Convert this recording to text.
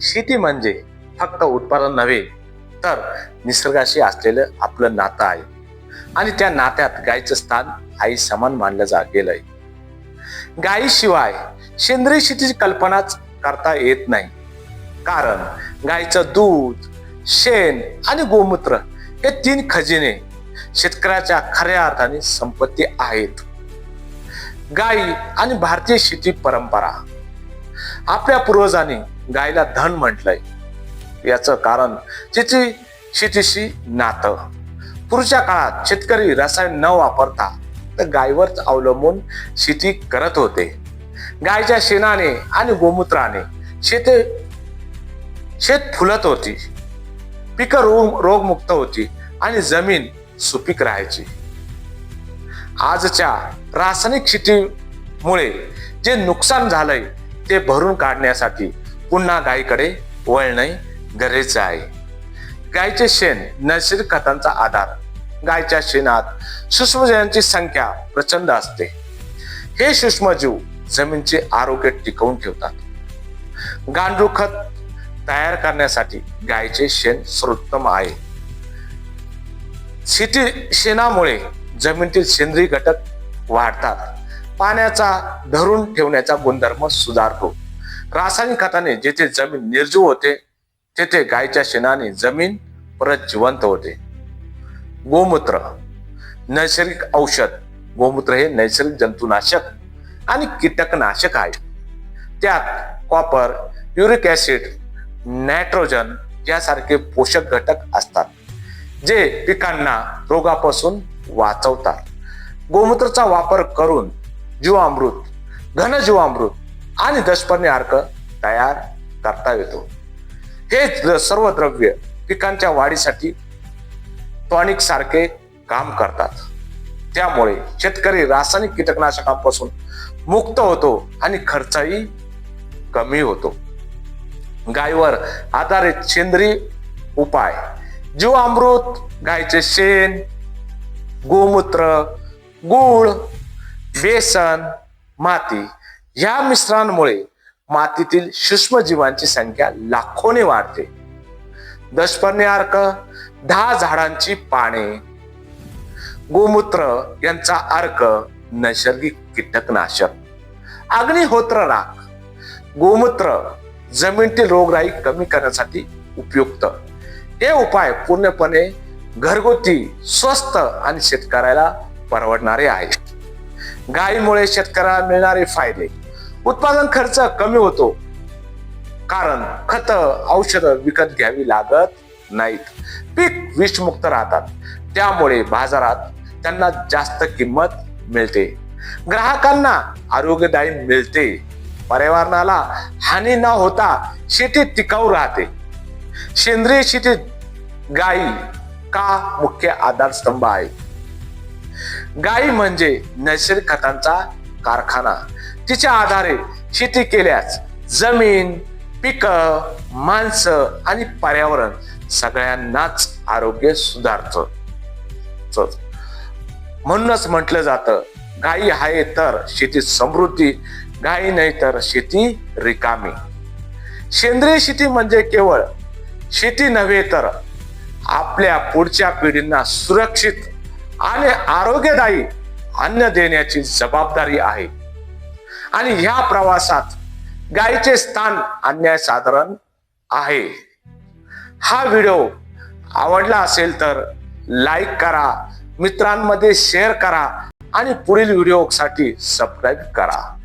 शेती म्हणजे फक्त उत्पादन नव्हे तर निसर्गाशी असलेलं आपलं नातं आहे. आणि त्या नात्यात गायीचं स्थान आई समान मानलं जा गेलंय. गायीशिवाय सेंद्रिय शेतीची कल्पनाच करता येत नाही. कारण गायीचं दूध शेण आणि गोमूत्र हे तीन खजिने शेतकऱ्याच्या खऱ्या अर्थाने संपत्ती आहेत. गायी आणि भारतीय शेती परंपरा आपल्या पूर्वजांनी गायीला धन म्हटलंय. याचं कारण तिची शेतीशी नातं. पूर्वीच्या काळात शेतकरी रसायन न वापरता तर गायीवरच अवलंबून शेती करत होते. गायच्या शेणाने आणि गोमूत्राने शेते शेत फुलत होती. पिकं रोग रोगमुक्त होती आणि जमीन सुपीक राहायची. आजच्या रासायनिक शेतीमुळे जे नुकसान झालंय ते भरून काढण्यासाठी पुन्हा गायीकडे वळणे गरजेचं आहे. गायीचे शेण नैसर्गिक खतांचा आधार. गायच्या शेणात सूक्ष्मजीवांची संख्या प्रचंड असते. हे सूक्ष्मजीव जमीनचे आरोग्य टिकवून ठेवतात. गांडूळ खत तयार करण्यासाठी गायीचे शेण सर्वोत्तम आहे. शेती शेणामुळे जमिनीतील सेंद्रिय घटक वाढतात. पाण्याचा धरून ठेवण्याचा गुणधर्म सुधारतो. रासायनिक खताने जेथे जमीन निर्जीव होते तेथे गायच्या शेणाने जमीन परत जिवंत होते. गोमूत्र नैसर्गिक औषध गोमूत्र हे नैसर्गिक जंतुनाशक आणि कीटकनाशक आहे. त्यात कॉपर युरिक ऍसिड नायट्रोजन यासारखे पोषक घटक असतात जे पिकांना रोगापासून वाचवतात. गोमूत्राचा वापर करून जीवामृत घनजीवामृत आणि दशपर्णी अर्क तयार करता येतो. हे सर्व द्रव्य पिकांच्या वाढीसाठी टॉनिक सारखे काम करतात. त्यामुळे शेतकरी रासायनिक कीटकनाशकांपासून मुक्त होतो आणि खर्चही कमी होतो. गायीवर आधारित सेंद्रिय उपाय जीवामृत गायीचे शेण गोमूत्र गूळ बेसन माती या मिश्रणामुळे मातीतील सूक्ष्मजीवांची संख्या लाखोने वाढते. दशपर्णी अर्क दहा झाडांची पाने गोमूत्र यांचा अर्क नैसर्गिक कीटकनाशक अग्निहोत्र राख गोमूत्र जमिनीतील रोगराई कमी करण्यासाठी उपयुक्त. हे उपाय पूर्णपणे घरगुती स्वस्त आणि शेतकऱ्याला परवडणारे आहेत. गायीमुळे शेतकऱ्याला मिळणारे फायदे. उत्पादन खर्च कमी होतो. कारण खत औषधं विकत घ्यावी लागत नाहीत. पीक विषमुक्त राहतात. त्यामुळे बाजारात त्यांना जास्त किंमत मिळते. ग्राहकांना आरोग्यदायी मिळते. पर्यावरणाला हानी न होता शेती टिकाऊ राहते. सेंद्रिय शेतीत गायी का मुख्य आधारस्तंभ आहे गाई म्हणजे नैसर्गिक खतांचा कारखाना. तिच्या आधारे शेती केल्यास जमीन पिक माणसं आणि पर्यावरण सगळ्यांनाच आरोग्य सुधारत. म्हणूनच म्हटलं जातं गाई आहे तर शेती समृद्धी गाई नाही तर शेती रिकामी. सेंद्रिय शेती म्हणजे केवळ शेती नव्हे तर आपल्या पुढच्या पिढींना सुरक्षित आणि आरोग्यदायी अन्न देण्याची जबाबदारी आहे. आणि ह्या प्रवासात गायीचे स्थान अन्यायसाधारण आहे. हा व्हिडिओ आवडला असेल तर लाईक करा मित्रांमध्ये शेअर करा आणि पुढील व्हिडिओसाठी सबस्क्राईब करा.